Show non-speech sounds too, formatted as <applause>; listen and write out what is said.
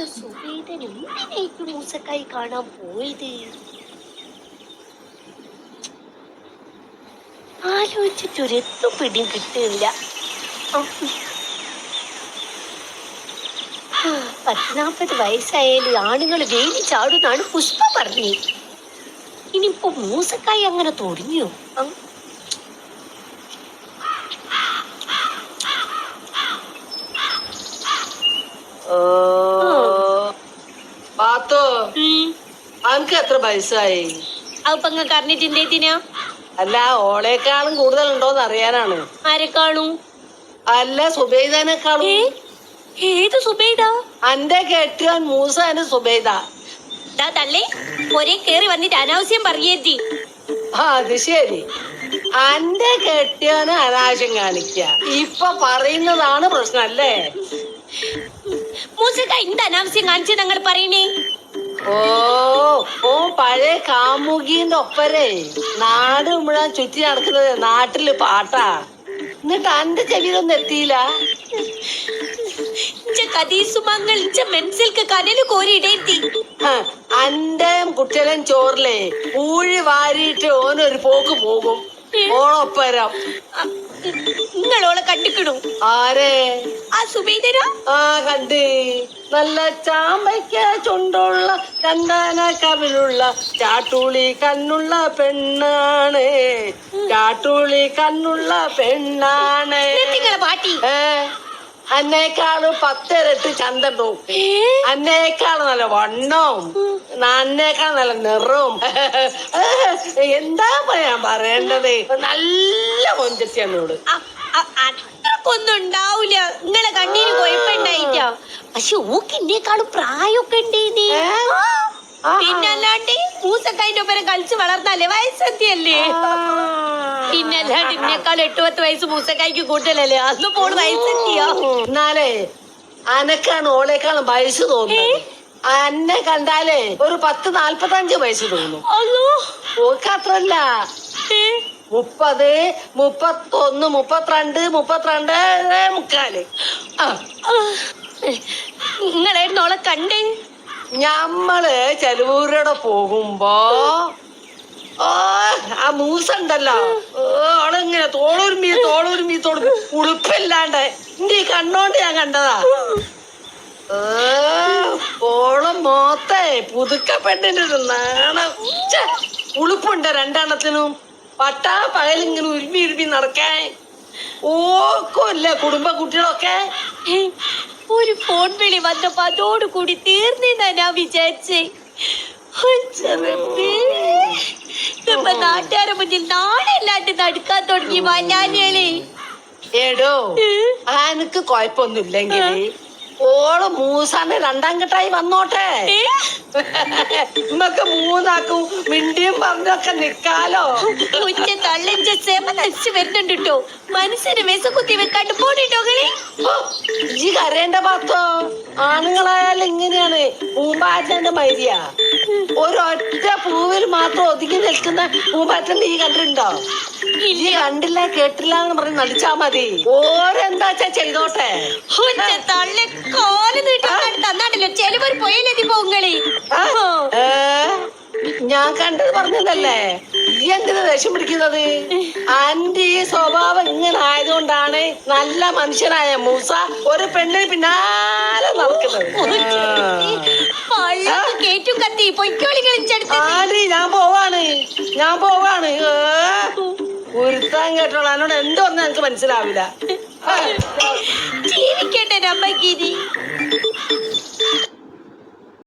എന്റെ മൂസക്കായി കാണാൻ പോയത്. ആലോചിച്ചൊരെത്തും പിടിയും കിട്ടില്ല പത്ത് നാൽപ്പത് വയസ്സായാലും ആണുങ്ങൾ വേലി ചാടുന്നാണ് പുഷ്പ പറഞ്ഞു ഇനിയിപ്പോ മൂസക്കായി അങ്ങനെ തുടങ്ങിയോ? അങ് പാത്തോ ഉം. അനക്ക് എത്ര വയസ്സായി? അപ്പൊ അങ്ങ് അറിഞ്ഞിട്ടുണ്ടേത്തിനാ അല്ല ഓളേക്കാളും കൂടുതൽ ഉണ്ടോന്ന് അറിയാനാണ്. ആരെ കാണൂ അല്ല സുബൈദാനേക്കാളും. ഏ? ഏത് സുബൈദ? അന്റെ കെട്ടിയാൻ മൂസാന് സുബൈദ. ദാ തള്ളേ ഒരേ കേറി വന്നിട്ട് അനാവശ്യം പറയേത്തി ആ അത് ശരി. അന്റെ കെട്ടിയാണ് അനാവശ്യം കാണിക്ക. ഇപ്പൊ പറയുന്നതാണ് പ്രശ്നം അല്ലേ മൂസക്ക എന്ത് അനാവശ്യം കാണിച്ചു ഞങ്ങൾ പറയണേ? ഓ ഓ പഴയ കാമുകിന്റെ ഒപ്പരെ നാട് മുഴുവൻ ചുറ്റി നടക്കുന്നത് നാട്ടിൽ പാട്ടാ. എന്നിട്ട് അന്റെ ചെവിയിലൊന്നും എത്തിയില്ല. കതീസുമങ്ങൾ മെൻസിൽക്ക് കനൽ കോരിയിടേത്തി അന്റെ കുട്ടികളും ചോറിലെ ഊഴി വാരിയിട്ട് ഓനൊരു പോക്ക് പോകും. ഓണൊപ്പരം നിങ്ങളോളെ കണ്ടിക്കിടും. ആരെ? ആ സുബൈദരാ ആ കണ്ട്. നല്ല ചാമ്പയ്ക്ക ചുണ്ടുള്ള കണ്ടാന കവിലുള്ള ചാട്ടുളി കണ്ണുള്ള പെണ്ണാണ്. ചാട്ടുളി കണ്ണുള്ള പെണ്ണാണ്. പാട്ടി? അന്നേക്കാൾ പത്തിരട്ട് ചന്തണ്ടും അന്നേക്കാൾ നല്ല വണ്ണവും. അന്നേക്കാൾ നല്ല നിറവും. <laughs> എന്താ ഞാൻ പറയേണ്ടത്? നല്ല കൊഞ്ചത്തിയാണ് അത്രക്കൊന്നും ഉണ്ടാവൂല. നിങ്ങളെ പക്ഷെ ഓക്ക് എന്നേക്കാളും പ്രായമൊക്കെ. പിന്നല്ലാണ്ട് മൂസക്കായിന്റെ ഒപ്പരം കളിച്ച് വളർന്നല്ലേ വയസ്സെത്തിയല്ലേ? പിന്നല്ലാണ്ട് ഇന്നേക്കാൾ എട്ട് പത്ത് വയസ്സ് മൂസക്കായ്ക്ക് കൂട്ടലല്ലേ അന്ന് പോൾ വയസ്സെത്തിയോ? എന്നാലേ അനക്കാണ് ഓളേക്കാളും വയസ്സ് തോന്നുന്നത്. അന്നെ കണ്ടാലേ ഒരു പത്ത് നാല്പത്തഞ്ച് വയസ്സ് തോന്നും. ഓക്ക് അത്രല്ല മുപ്പത് മുപ്പത്തൊന്ന് മുപ്പത്തിരണ്ട് മുപ്പത്തിരണ്ട് മുക്കാൽ. ആ. നിങ്ങളായിരുന്നു അവളെ കണ്ടേ? ഞമ്മൾ ചെലവൂരോടെ പോകുമ്പോ ഓ ആ മൂസുണ്ടല്ലോ. അവളിങ്ങനെ തോളുരുമ്പി തോളുരുമ്പി തോളു ഉളുപ്പില്ലാണ്ട്. എന്റെ ഈ കണ്ണോണ്ട് ഞാൻ കണ്ടതാ. ഓളം മോത്തെ പുതുക്ക പെണ്ണിന്റെ ഒരു നാണം. ഉളുപ്പുണ്ട് രണ്ടെണ്ണത്തിനും. പട്ടാ പകലിങ്ങനെ ഉരുമി ഉരുമി നടക്കാൻ. ഓക്കുമില്ല കുടുംബ കുട്ടികളൊക്കെ? ഒരു ഫോൺ വിളി വന്നപ്പോ അതോട് കൂടി തീർന്നെന്നാ ഞാൻ വിചാരിച്ചേ. ഇപ്പൊ നാട്ടുകാരെ മുന്നിൽ നാളെല്ലാണ്ട് നടക്കാൻ തുടങ്ങി മലയാളികളെ എടോ അനക്ക് കൊഴപ്പൊന്നുമില്ലെങ്കിൽ ഓൾ മൂസാന്ന് രണ്ടാം കെട്ടായി വന്നോട്ടെ. ഇന്നൊക്കെ മൂന്നാക്കും മിണ്ടിയും പറഞ്ഞൊക്കെ നിക്കാലോ ഉച്ച തള്ളിച്ച സെമ നശിച്ചു വരുന്നുണ്ട് കേട്ടോ മനസ്സിന് വിസ കുത്തി വെക്കാണ്ട് പോണിട്ടോ കളി ഓ, ഈ കരയേണ്ട പാത്തോ ആണുങ്ങളായാലും ഇങ്ങനെയാണ്. പൂമ്പാറ്റന്റെ മൈരിയ. ഒരൊറ്റ പൂവിൽ മാത്രം ഒതുങ്ങി നിൽക്കുന്ന പൂമ്പാറ്റൻ നീ കണ്ടിട്ടുണ്ടോ? നീ കണ്ടില്ല കേട്ടില്ല എന്ന് പറഞ്ഞ് നടിച്ചാ മതി. ഓരെന്താച്ചാ ചെയ്തോട്ടെ? തള്ളി കോൽ നീട്ടി തന്നാണ്ടല്ലോ ചെലവർ പോയാലെത്തി പോങ്ങളി ആ? ഞാൻ കണ്ടത് പറഞ്ഞതല്ലേ? ഈ എന്തിനാ ദേഷ്യം പിടിക്കുന്നത്? ആന്റി ഈ സ്വഭാവം ഇങ്ങനെ ആയതുകൊണ്ടാണ് നല്ല മനുഷ്യനായ മൂസ ഒരു പെണ്ണിന് പിന്നാലെ നടക്കുന്നത്. ആന്റി ഞാൻ പോവാണ്. ഞാൻ പോവാണ്? ഉരുത്താൻ കേട്ടോളൂ. എന്നോട് എന്തോന്നും എനിക്ക് മനസ്സിലാവില്ല. ജീവിക്കട്ടെ നമ്മക്കിനി